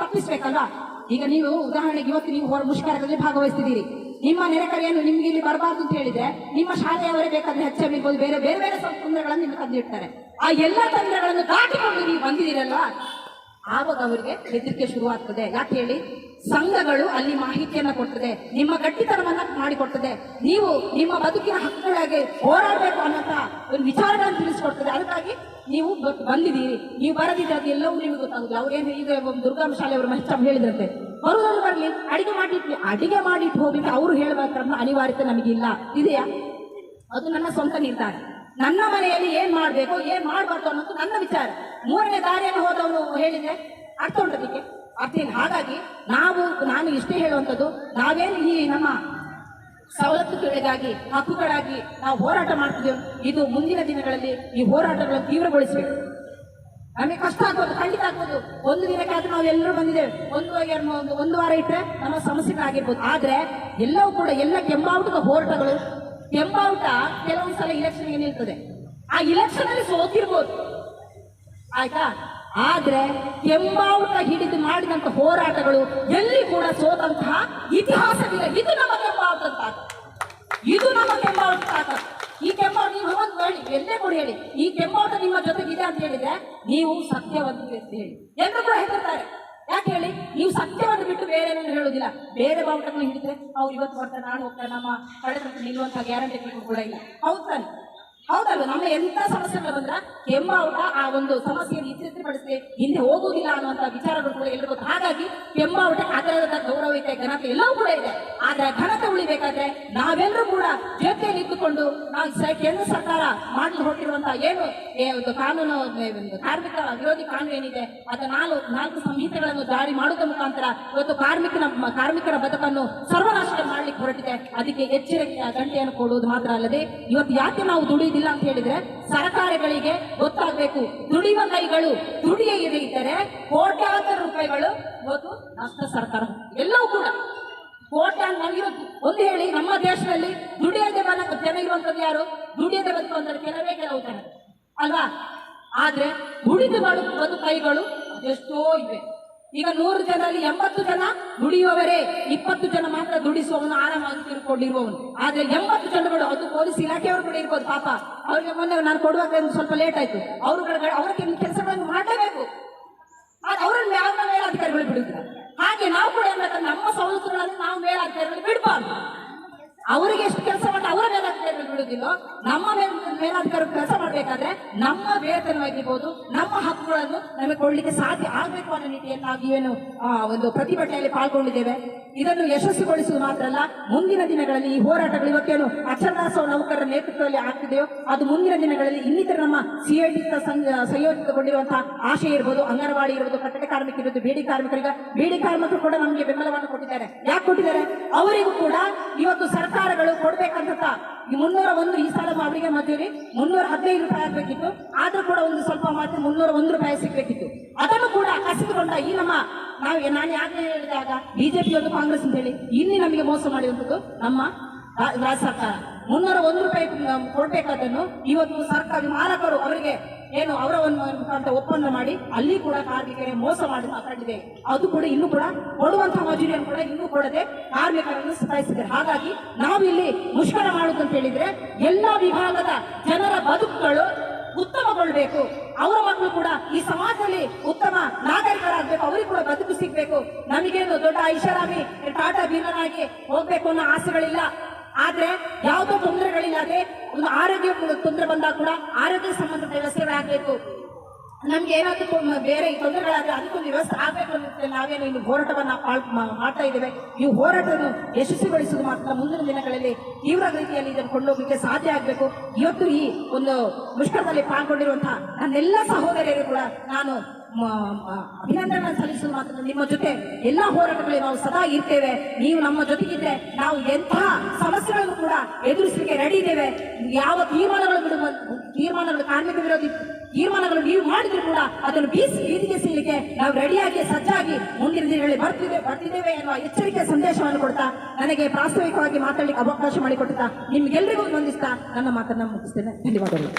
ತಪ್ಪಿಸ್ಬೇಕಲ್ವಾ? ಈಗ ನೀವು ಉದಾಹರಣೆಗೆ ಇವತ್ತು ನೀವು ಹೊರ ಮುಷ್ಕರದಲ್ಲಿ ಭಾಗವಹಿಸ್ತಿದ್ದೀರಿ. ನಿಮ್ಮ ನೆರೆಕರೆಯನ್ನು ನಿಮ್ಗೆ ಇಲ್ಲಿ ಬರಬಾರ್ದು ಅಂತ ಹೇಳಿದ್ರೆ, ನಿಮ್ಮ ಶಾಲೆಯವರೇ ಬೇಕಾದ್ರೆ ಹೆಚ್ಚಾಗಿರ್ಬೋದು ಬೇರೆ ಬೇರೆ ಬೇರೆ ಸ್ವಲ್ಪ ತೊಂದರೆಗಳನ್ನು ನಿಮ್ಗೆ ತಂದಿಡ್ತಾರೆ. ಆ ಎಲ್ಲ ತೊಂದರೆಗಳನ್ನು ದಾಟಿಕೊಂಡು ನೀವು ಬಂದಿದ್ದೀರಲ್ಲ ಆವಾಗ ಅವರಿಗೆ ಹೆದರಿಕೆ ಶುರುವಾಗ್ತದೆ. ಯಾಕೆ ಹೇಳಿ? ಸಂಘಗಳು ಅಲ್ಲಿ ಮಾಹಿತಿಯನ್ನ ಕೊಡ್ತದೆ. ನಿಮ್ಮ ಗಟ್ಟಿತನವನ್ನ ಮಾಡಿಕೊಡ್ತದೆ. ನೀವು ನಿಮ್ಮ ಬದುಕಿನ ಹಕ್ಕುಗಳಾಗಿ ಹೋರಾಡಬೇಕು ಅನ್ನೋಂತ ಒಂದು ವಿಚಾರಗಳನ್ನು ತಿಳಿಸ್ಕೊಡ್ತದೆ. ಅದಕ್ಕಾಗಿ ನೀವು ಬಂದಿದ್ದೀರಿ. ನೀವು ಬರದಿದ್ರೆ ಅದು ಎಲ್ಲವೂ ನಿಮಗೆ ಗೊತ್ತಾಗುದಿಲ್ಲ. ಅವ್ರೇನು ಈಗ ದುರ್ಗಮ್ಮ ಶಾಲೆಯವರು ಹೆಚ್ಚಾಗಿ ಹೇಳಿದ್ರಂತೆ. ಬರುವುದನ್ನು ಬರಲಿ ಅಡಿಗೆ ಮಾಡಿಟ್ಲಿ ಅಡಿಗೆ ಮಾಡಿಟ್ಟು ಹೋಗ್ಲಿಕ್ಕೆ ಅವರು ಹೇಳಬೇಕನ್ನೋ ಅನಿವಾರ್ಯತೆ ನಮಗಿಲ್ಲ. ಇದೆಯಾ? ಅದು ನನ್ನ ಸ್ವಂತ ನಿರ್ಧಾರ. ನನ್ನ ಮನೆಯಲ್ಲಿ ಏನ್ ಮಾಡ್ಬೇಕು, ಏನ್ ಮಾಡ್ಬಾರ್ದು ಅನ್ನೋದು ನನ್ನ ವಿಚಾರ. ಮೂರನೇ ದಾರಿಯನ್ನು ಹೋದವನು ಹೇಳಿದ್ರೆ ಅರ್ಥ ಉಂಟು ಅದಕ್ಕೆ? ಅರ್ಥ ಇಲ್ಲ. ಹಾಗಾಗಿ ನಾವು, ನಾನು ಇಷ್ಟೇ ಹೇಳುವಂಥದ್ದು, ನಾವೇನು ಈ ನಮ್ಮ ಸವಲತ್ತುಗಳಿಗಾಗಿ ಹಕ್ಕುಗಳಾಗಿ ನಾವು ಹೋರಾಟ ಮಾಡ್ತಿದ್ದೇವೆ, ಇದು ಮುಂದಿನ ದಿನಗಳಲ್ಲಿ ಈ ಹೋರಾಟಗಳನ್ನು ತೀವ್ರಗೊಳಿಸಬೇಕು. ನಮಗೆ ಕಷ್ಟ ಆಗ್ಬೋದು, ಖಂಡಿತ ಆಗ್ಬೋದು. ಒಂದು ದಿನಕ್ಕೆ ಆದ್ರೂ ನಾವು ಎಲ್ಲರೂ ಬಂದಿದ್ದೇವೆ. ಒಂದು ಒಂದು- ಒಂದು ವಾರ ಇಟ್ಟರೆ ನಮ್ಮ ಸಮಸ್ಯೆಗಳಾಗಿರ್ಬೋದು ಆದ್ರೆ ಎಲ್ಲವೂ ಕೂಡ ಎಲ್ಲ ಕೆಂಬಾವುಟದ ಹೋರಾಟಗಳು, ಕೆಂಬಾವುಟ ಕೆಲವೊಂದು ಸಲ ಇಲೆಕ್ಷನ್ಗೆ ನಿಲ್ತದೆ. ಆ ಇಲೆಕ್ಷನ್ ಅಲ್ಲಿ ಸೋತಿರ್ಬೋದು. ಆಯ್ತಾ? ಆದ್ರೆ ಕೆಂಬಾವುಟ ಹಿಡಿದು ಮಾಡಿದಂತ ಹೋರಾಟಗಳು ಎಲ್ಲಿ ಕೂಡ ಸೋತಂತಹ ಇತಿಹಾಸವಿಲ್ಲ. ಇದು ನಮ್ಮ ಕೆಂಬಾವುಟ ಇದು ನಮ್ಮ ಕೆಂಬಾವುಟ ಈ ಕೆಂಬಾವುಟ ನೀವು ಹೋಗೋದು ಹೇಳಿ ಎಲ್ಲೇ ಕೊಡಿ ಹೇಳಿ. ಈ ಕೆಂಬಾವುಟ ನಿಮ್ಮ ಜೊತೆಗಿದೆ ಅಂತ ಹೇಳಿದ್ರೆ ನೀವು ಸತ್ಯವಂತು ಅಂತ ಹೇಳಿ. ಎಲ್ಲರೂ ಕೂಡ ಹೆದರ್ತಾರೆ. ಯಾಕೆ ಹೇಳಿ? ನೀವು ಸತ್ಯವನ್ನು ಬಿಟ್ಟು ಬೇರೆ ಹೇಳೋದಿಲ್ಲ ಹೇಳುದಿಲ್ಲ. ಬೇರೆ ಬಾವುಟಗಳು ಹಿಡಿದ್ರೆ ಅವ್ರು ಇವತ್ತು ಬರ್ತಾರೆ ನಾನು ಹೋಗ್ತಾರೆ, ನಮ್ಮ ಕಡೆ ನಿಲ್ಲುವಂತ ಗ್ಯಾರಂಟಿ ಕೂಡ ಇಲ್ಲ. ಹೌದು ತಾನೆ? ಹೌದಲ್ವ? ನಮ್ಮ ಎಂತ ಸಮಸ್ಯೆಗಳು ಬಂದ್ರ ಕೆಂಬಾವುಟ ಆ ಒಂದು ಸಮಸ್ಯೆಯನ್ನು ಇತ್ಯರ್ಥಪಡಿಸಿ ಹಿಂದೆ ಹೋಗುವುದಿಲ್ಲ ಅನ್ನುವಂತ ವಿಚಾರಗಳು ಕೂಡ ಎಲ್ಲರಿಗೂ ಹಾಗಾಗಿ ಕೆಂಬಾವುಟ ಗೌರವ ಇದೆ ಘನತೆ ಎಲ್ಲವೂ ಕೂಡ ಇದೆ. ಆದ್ರೆ ಘನತೆ ಉಳಿಬೇಕಾದ್ರೆ ನಾವೆಲ್ಲರೂ ಕೂಡ ನಾನು ನಾವು ಕೇಂದ್ರ ಸರ್ಕಾರ ಮಾಡಲು ಹೊರಟಿರುವಂತಹ ಏನು? ಒಂದು ಕಾನೂನು ಕಾರ್ಮಿಕ ವಿರೋಧಿ ಕಾನೂನು ಏನಿದೆ, ಅದು ನಾಲ್ಕು ನಾಲ್ಕು ಸಂಹಿತೆಗಳನ್ನು ಜಾರಿ ಮಾಡುವುದರ ಮುಖಾಂತರ ಇವತ್ತು ಕಾರ್ಮಿಕನ, ಕಾರ್ಮಿಕರ ಬದುಕನ್ನು ಸರ್ವನಾಶ ಮಾಡ್ಲಿಕ್ಕೆ ಹೊರಟಿದೆ. ಅದಕ್ಕೆ ಎಚ್ಚರಿಕೆಯ ಗಂಟೆಯನ್ನು ಕೊಡುವುದು ಮಾತ್ರ ಅಲ್ಲದೆ, ಇವತ್ತು ಯಾಕೆ ನಾವು ದುಡಿಯುವುದಿಲ್ಲ ಅಂತ ಹೇಳಿದ್ರೆ, ಸರ್ಕಾರಗಳಿಗೆ ಗೊತ್ತಾಗಬೇಕು. ದುಡಿಯುವ ಕೈಗಳು ದುಡಿಯದೇ ಇದ್ದರೆ ಕೋಟ್ಯಾಂತರ ರೂಪಾಯಿಗಳು ಇವತ್ತು ನಷ್ಟ ಸರ್ಕಾರ, ಎಲ್ಲವೂ ಕೂಡ ಕೋಟ್ಯಾಂತರ ಇರುತ್ತೆ. ಒಂದು ಹೇಳಿ, ನಮ್ಮ ದೇಶದಲ್ಲಿ ದುಡಿಯದೆ ಬನ ಜನ ಇರುವಂತದ್ದು ಯಾರು? ದುಡಿಯದೆ ಬದುಕುವಂತ ಕೆಲವೇ ಕೆಲವು ಜನ. ಅಲ್ವಾ? ಆದ್ರೆ ದುಡಿದು ಬದು ಕೈಗಳು ಎಷ್ಟೋ ಇವೆ. ಈಗ ನೂರು ಜನರಲ್ಲಿ ಎಂಬತ್ತು ಜನ ದುಡಿಯುವವರೇ, ಇಪ್ಪತ್ತು ಜನ ಮಾತ್ರ ದುಡಿಸುವವನು, ಆರಾಮಾಗಿ ತಿಳ್ಕೊಂಡಿರುವವನು ಆದ್ರೆ ಎಂಬತ್ತು ಜನಗಳು, ಅದು ಪೊಲೀಸ್ ಇಲಾಖೆಯವರು ಕೂಡ ಇರ್ಬೋದು, ಪಾಪ. ಅವ್ರಿಗೆ ಮೊನ್ನೆ ನಾನು ಕೊಡುವಾಗ ಒಂದು ಸ್ವಲ್ಪ ಲೇಟ್ ಆಯ್ತು. ಅವರು ಅವರ ಕೆಲಸಗಳನ್ನು ಮಾಡಲೇಬೇಕು. ಆದ್ರೆ ಅವರನ್ನು ಯಾವ ಮೇಲಾಧಿಕಾರಿಗಳು ಬಿಡುದಿಲ್ಲ. ಹಾಗೆ ನಾವು ಕೂಡ ಏನ್ ಮಾಡ್ತಾರೆ? ನಮ್ಮ ಸವಲತ್ತುಗಳನ್ನು ನಾವು ಮೇಲಾಧಿಕಾರಿಗಳು ಬಿಡಬಾರ್ದು. ಅವರಿಗೆ ಎಷ್ಟು ಕೆಲಸ ಮಾಡಿ ಅವರ ಮೇಲಾಧಿಕಾರಿಗಳು ಬಿಡುವುದಿಲ್ಲೋ, ನಮ್ಮ ಮೇಲಾಧಿಕಾರಿ ಕೆಲಸ ಮಾಡಬೇಕಾದ್ರೆ ನಮ್ಮ ವೇತನವಾಗಿರ್ಬೋದು, ನಮ್ಮ ಹಕ್ಕುಗಳನ್ನು ನಮಗೆ ಕೊಡ್ಲಿಕ್ಕೆ ಸಾಧ್ಯ ಆಗಬೇಕು ಅನ್ನೋ ನಿಟ್ಟಿಯಲ್ಲಿ ನಾವು ಏನು ಒಂದು ಪ್ರತಿಭಟನೆಯಲ್ಲಿ ಪಾಲ್ಗೊಂಡಿದ್ದೇವೆ. ಇದನ್ನು ಯಶಸ್ವಿಗೊಳಿಸುವುದು ಮಾತ್ರ ಅಲ್ಲ, ಮುಂದಿನ ದಿನಗಳಲ್ಲಿ ಈ ಹೋರಾಟಗಳು ಇವತ್ತೇನು ಅಕ್ಷರದಾಸವ ನೌಕರರ ನೇತೃತ್ವದಲ್ಲಿ ಆಗ್ತಿದೆಯೋ, ಅದು ಮುಂದಿನ ದಿನಗಳಲ್ಲಿ ಇನ್ನಿತರ ನಮ್ಮ ಸಿಐಟಿ ಸಂಯೋಜಿತಗೊಂಡಿರುವಂತಹ ಆಶೆ ಇರ್ಬೋದು, ಅಂಗನವಾಡಿ ಇರ್ಬೋದು, ಕಟ್ಟಡ ಕಾರ್ಮಿಕ ಇರ್ಬೋದು, ಬೇಡಿ ಕಾರ್ಮಿಕರಿಗೆ. ಬೇಡಿ ಕಾರ್ಮಿಕರು ಕೂಡ ನಮಗೆ ಬೆಂಬಲವನ್ನು ಕೊಟ್ಟಿದ್ದಾರೆ. ಯಾಕೆ ಕೊಟ್ಟಿದ್ದಾರೆ? ಅವರಿಗೂ ಕೂಡ ಇವತ್ತು ಸರ್ಕಾರಗಳು ಕೊಡ್ಬೇಕಂತ ಈ ಮುನ್ನೂರ ಒಂದು ಈ ಸಾಲ ಅವರಿಗೆ ಮಾಡ್ತೀವಿ. ಮುನ್ನೂರ ಹದಿನೈದು ರೂಪಾಯಿ ಆಗ್ಬೇಕಿತ್ತು. ಆದ್ರೂ ಕೂಡ ಒಂದು ಸ್ವಲ್ಪ ಮಾತ್ರ ಮುನ್ನೂರ ಒಂದು ರೂಪಾಯಿ ಸಿಗ್ಬೇಕಿತ್ತು. ಅದನ್ನು ಕೂಡ ಕಸಿದುಕೊಂಡ ಈ ನಮ್ಮ ನಾವು ನಾನು ಯಾಕೆ ಹೇಳಿದಾಗ ಬಿಜೆಪಿ ಒಂದು ಕಾಂಗ್ರೆಸ್ ಅಂತ ಹೇಳಿ. ಇಲ್ಲಿ ನಮಗೆ ಮೋಸ ಮಾಡಿರುವಂಥದ್ದು ನಮ್ಮ ರಾಜ್ಯ ಸರ್ಕಾರ. ಮುನ್ನೂರ ಒಂದು ರೂಪಾಯಿ ಕೊಡ್ಬೇಕಾದನ್ನು ಇವತ್ತು ಸರ್ಕಾರ ಮಾಲಕರು ಅವರಿಗೆ ಏನು ಅವರ ಒಂದು ಮುಖಾಂತರ ಒಪ್ಪಂದ ಮಾಡಿ, ಅಲ್ಲಿ ಕೂಡ ಕಾರ್ಮಿಕರೇ ಮೋಸ ಮಾಡಿ ಮಾತಾಡಿದೆ. ಅದು ಕೂಡ ಇನ್ನೂ ಕೂಡ ಕೊಡುವಂತಹ ಮಜೂರಿಯನ್ನು ಕೂಡ ಇನ್ನೂ ಕೊಡದೆ ಕಾರ್ಮಿಕರನ್ನು ಸತಾಯಿಸಿದ್ದಾರೆ. ಹಾಗಾಗಿ ನಾವಿಲ್ಲಿ ಮುಷ್ಕರ ಮಾಡುವುದು ಅಂತ ಹೇಳಿದ್ರೆ, ಎಲ್ಲ ವಿಭಾಗದ ಜನರ ಬದುಕುಗಳು ಉತ್ತಮಗೊಳ್ಬೇಕು. ಅವರ ಮಕ್ಕಳು ಕೂಡ ಈ ಸಮಾಜದಲ್ಲಿ ಉತ್ತಮ ನಾಗರಿಕರಾಗಬೇಕು. ಅವರಿಗೆ ಕೂಡ ಬದುಕು ಸಿಗ್ಬೇಕು. ನಮಗೇನು ದೊಡ್ಡ ಐಷಾರಾಮಿ, ಟಾಟಾ ಬೀರನಾಗಿ ಹೋಗ್ಬೇಕು ಅನ್ನೋ ಆಸೆಗಳಿಲ್ಲ. ಆದ್ರೆ ಯಾವುದೋ ತೊಂದರೆಗಳಿಲ್ಲದೆ ಒಂದು ಆರೋಗ್ಯ ತೊಂದರೆ ಬಂದಾಗ ಕೂಡ ಆರೋಗ್ಯ ಸಂಬಂಧಿತ ವ್ಯವಸ್ಥೆಗಳಾಗಬೇಕು ನಮ್ಗೆ ಏನಾದ್ರು ಬೇರೆ ತೊಂದರೆಗಳಾದ್ರೆ ಅದಕ್ಕೊಂದು ವ್ಯವಸ್ಥೆ ಆಗಬೇಕು ಅನ್ನೋದಕ್ಕೆ ನಾವೇನು ಇಲ್ಲಿ ಹೋರಾಟವನ್ನ ಮಾಡ್ತಾ ಇದ್ದೇವೆ. ಈ ಹೋರಾಟವನ್ನು ಯಶಸ್ವಿಗೊಳಿಸುವುದು ಮಾತ್ರ ಮುಂದಿನ ದಿನಗಳಲ್ಲಿ ತೀವ್ರ ರೀತಿಯಲ್ಲಿ ಇದನ್ನು ಕೊಂಡೋಗಲಿಕ್ಕೆ ಸಾಧ್ಯ ಆಗಬೇಕು. ಇವತ್ತು ಈ ಒಂದು ಮುಷ್ಕರದಲ್ಲಿ ಪಾಲ್ಗೊಂಡಿರುವಂತಹ ನನ್ನೆಲ್ಲ ಸಹೋದರಿಯರು ಕೂಡ ನಾನು ಅಭಿನಂದನೆ ಸಲ್ಲಿಸುವ ಮಾತ್ರ ನಿಮ್ಮ ಜೊತೆ ಎಲ್ಲ ಹೋರಾಟಗಳಲ್ಲಿ ನಾವು ಸದಾ ಇರ್ತೇವೆ. ನೀವು ನಮ್ಮ ಜೊತೆಗಿದ್ರೆ ನಾವು ಎಂತಹ ಸಮಸ್ಯೆಗಳನ್ನು ಕೂಡ ಎದುರಿಸಲಿಕ್ಕೆ ರೆಡಿ ಇದ್ದೇವೆ. ಯಾವ ತೀರ್ಮಾನಗಳು ತೀರ್ಮಾನಗಳು ಕಾರ್ಮಿಕ ವಿರೋಧಿ ತೀರ್ಮಾನಗಳು ನೀವು ಮಾಡಿದ್ರು ಕೂಡ ಅದನ್ನು ಬೀಸಿ ಬೀದಿಗೆ ಸಿಗಲಿಕ್ಕೆ ನಾವು ರೆಡಿಯಾಗಿ ಸಜ್ಜಾಗಿ ಮುಂದಿನ ದಿನಗಳಲ್ಲಿ ಬರ್ತಿದೆ ಬರ್ತಿದ್ದೇವೆ ಎನ್ನುವ ಎಚ್ಚರಿಕೆ ಸಂದೇಶವನ್ನು ಕೊಡ್ತಾ, ನನಗೆ ಪ್ರಾಸ್ತಾವಿಕವಾಗಿ ಮಾತಾಡಲಿಕ್ಕೆ ಅವಕಾಶ ಮಾಡಿಕೊಡ್ತಾ ನಿಮ್ಗೆಲ್ಲರಿಗೂ ವಂದಿಸ್ತಾ ನನ್ನ ಮಾತನ್ನ ಮುಗಿಸ್ತೇನೆ. ಧನ್ಯವಾದಗಳು.